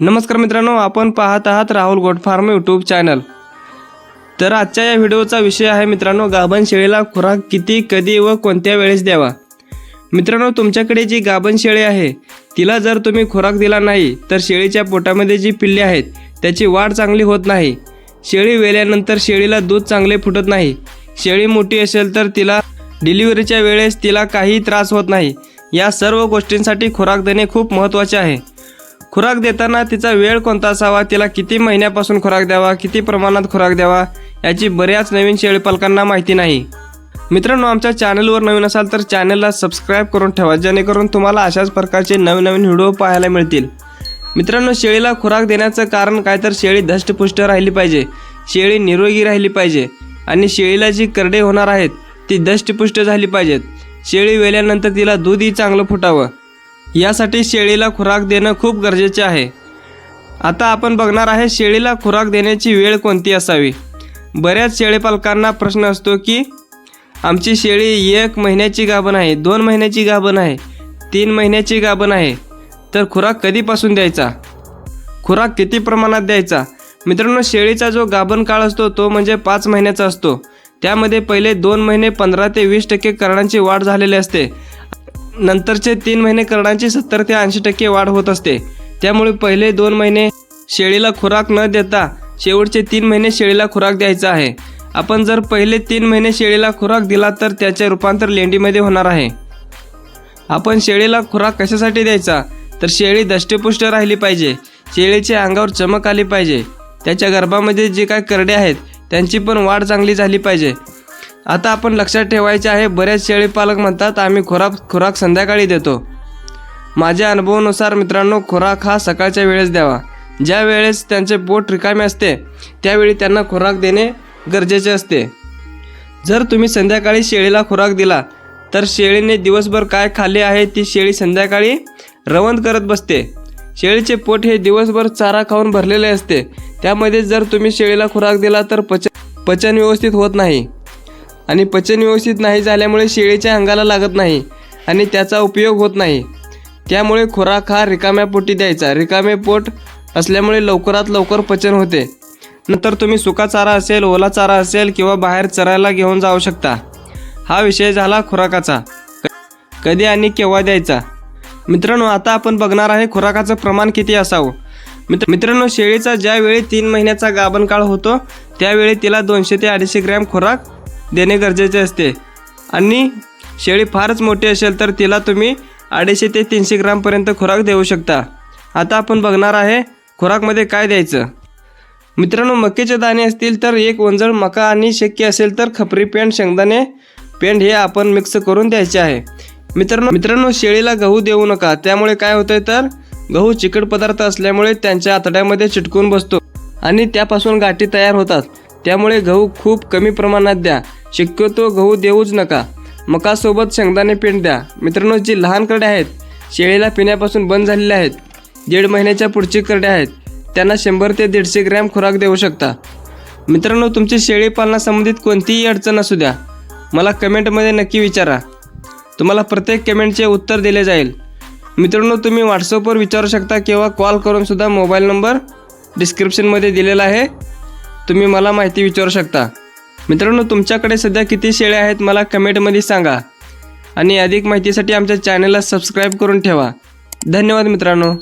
नमस्कार मित्रांनो आपण पाहत आहात Rahul goat farm YouTube channel तर आजच्या या व्हिडिओचा विषय आहे मित्रांनो गाभण शेळीला खुराक किती कधी व कोणत्या वेळेस द्यावा? मित्रांनो तुमच्याकडे जी गाभण शेळी आहे तिला जर तुम्ही खुराक दिला नाही तर शेळीच्या पोटामध्ये जी पिल्ले आहेत त्याची वाढ चांगली होत नाही. शेळी वेल्यानंतर शेळीला दूध चांगले फुटत नाही. शेळी मोठी असेल तर तिला डिलिव्हरीच्या वेळेस तिला काही त्रास होत नाही. या सर्व गोष्टींसाठी खुराक देणे खूप महत्त्वाचे आहे. खुराक देताना तिचा वेळ कोणता असावा तिला किती महिन्यापासून खुराक द्यावा किती प्रमाणात खुराक द्यावा याची बऱ्याच नवीन शेळीपालकांना माहिती नाही. मित्रांनो आमच्या चॅनलवर नवीन असाल तर चॅनलला सबस्क्राईब करून ठेवा जेणेकरून तुम्हाला अशाच प्रकारचे नवीन नवीन व्हिडिओ पाहायला मिळतील. मित्रांनो शेळीला खुराक देण्याचं कारण काय तर शेळी धष्टपुष्ट राहिली पाहिजे शेळी निरोगी राहिली पाहिजे आणि शेळीला जी करडे होणार आहेत ती दष्टपुष्ट झाली पाहिजेत. शेळी वेल्यानंतर तिला दूधही चांगलं फुटावं. यासाठी शेळीला खुराक देणं खूप गरजेचे आहे. आता आपण बघणार आहे शेळीला खुराक देण्याची वेळ कोणती असावी? बऱ्याच शेळीपालकांना प्रश्न असतो की आमची शेळी एक महिन्याची गाभण आहे दोन महिन्याची गाभण आहे तीन महिन्याची गाभण आहे तर खुराक कधीपासून द्यायचा? खुराक किती प्रमाणात द्यायचा? मित्रांनो शेळीचा जो गाभण काळ असतो तो म्हणजे पाच महिन्याचा असतो. त्यामध्ये पहिले दोन महिने पंधरा ते वीस टक्के करणांची वाढ झालेली असते. नंतरचे तीन महिने करडांची सत्तर ते ऐंशी टक्के वाढ होत असते. त्यामुळे पहिले दोन महिने शेळीला खुराक न देता शेवटचे तीन महिने शेळीला खुराक द्यायचा आहे. आपण जर पहिले तीन महिने शेळीला खुराक दिला तर त्याचे रूपांतर लेंडीमध्ये होणार आहे. आपण शेळीला खुराक कशासाठी द्यायचा? तर शेळी दष्टपुष्ट राहिली पाहिजे. शेळीच्या अंगावर चमक आली पाहिजे. त्याच्या गर्भामध्ये जे काय करडे आहेत त्यांची पण वाढ चांगली झाली पाहिजे. आता आपण लक्षात ठेवायचे आहे बरेच शेळी पालक म्हणतात आम्ही खुराक खुराक संध्याकाळी देतो. माझ्या अनुभवानुसार मित्रांनो खुराक हा सकाळच्या वेळेस द्यावा. ज्या वेळेस त्यांचे पोट रिकामे असते त्यावेळी त्यांना खुराक देणे गरजेचे असते. जर तुम्ही संध्याकाळी शेळीला खुराक दिला तर शेळीने दिवसभर काय खाल्ले आहे ती शेळी संध्याकाळी रवंद करत बसते. शेळीचे पोट हे दिवसभर चारा खाऊन भरलेले असते. त्यामध्ये जर तुम्ही शेळीला खुराक दिला तर पचन पचन व्यवस्थित होत नाही. आणि पचन व्यवस्थित नाही झाल्यामुळे शेळीच्या अंगाला लागत नाही आणि त्याचा उपयोग होत नाही. त्यामुळे खुराक हा रिकाम्या पोटी द्यायचा. रिकामे पोट असल्यामुळे लवकरात लवकर पचन होते. नंतर तुम्ही सुका चारा असेल ओला चारा असेल किंवा बाहेर चरायला घेऊन जाऊ शकता. हा विषय झाला खुराकाचा. कधी आणि केव्हा द्यायचा? मित्रांनो आता आपण बघणार आहे खुराकाचं प्रमाण किती असावं. मित्र मित्रांनो शेळीचा ज्यावेळी तीन महिन्याचा गाभण काळ होतो त्यावेळी तिला दोनशे ते अडीचशे ग्रॅम खुराक देणे गरजेचे असते. आणि शेळी फारच मोठी असेल तर तिला तुम्ही अडीचशे ते तीनशे ग्रामपर्यंत खुराक देऊ शकता. आता आपण बघणार आहे खुराकमध्ये काय द्यायचं? मित्रांनो मक्याचे दाणे असतील तर एक वंजळ मका आणि शक्य असेल तर खपरी पेंड शेंगदाणे पेंड हे आपण मिक्स करून द्यायचे आहे. मित्रांनो मित्रांनो शेळीला गहू देऊ नका. त्यामुळे काय होतंय तर गहू चिकट पदार्थ असल्यामुळे त्यांच्या आतड्यामध्ये चिटकून बसतो आणि त्यापासून गाठी तयार होतात. त्यामुळे गहू खूप कमी प्रमाणात द्या. शक्यतो गहू देऊच नका. मकासोबत शेंगदाणे पेंड द्या. मित्रांनो जी लहान करडे आहेत शेळीला पिण्यापासून बंद झालेल्या आहेत. दीड महिन्याच्या पुढची करडे आहेत. त्यांना शंभर ते दीडशे ग्रॅम खुराक देऊ शकता. मित्रांनो तुमची शेळी पालनासंबंधित कोणतीही अडचण असू द्या. मला कमेंटमध्ये नक्की विचारा. तुम्हाला प्रत्येक कमेंटचे उत्तर दिले जाईल. मित्रांनो तुम्ही व्हॉट्सअपवर विचारू शकता किंवा कॉल करूनसुद्धा मोबाईल नंबर डिस्क्रिप्शनमध्ये दिलेला आहे. तुम्ही मला माहिती विचारू शकता. मित्रांनो तुमच्याकडे सध्या किती शेळ्या आहेत मला कमेंटमध्ये सांगा. आणि अधिक माहितीसाठी आमच्या चॅनलला सबस्क्राईब करून ठेवा. धन्यवाद मित्रांनो.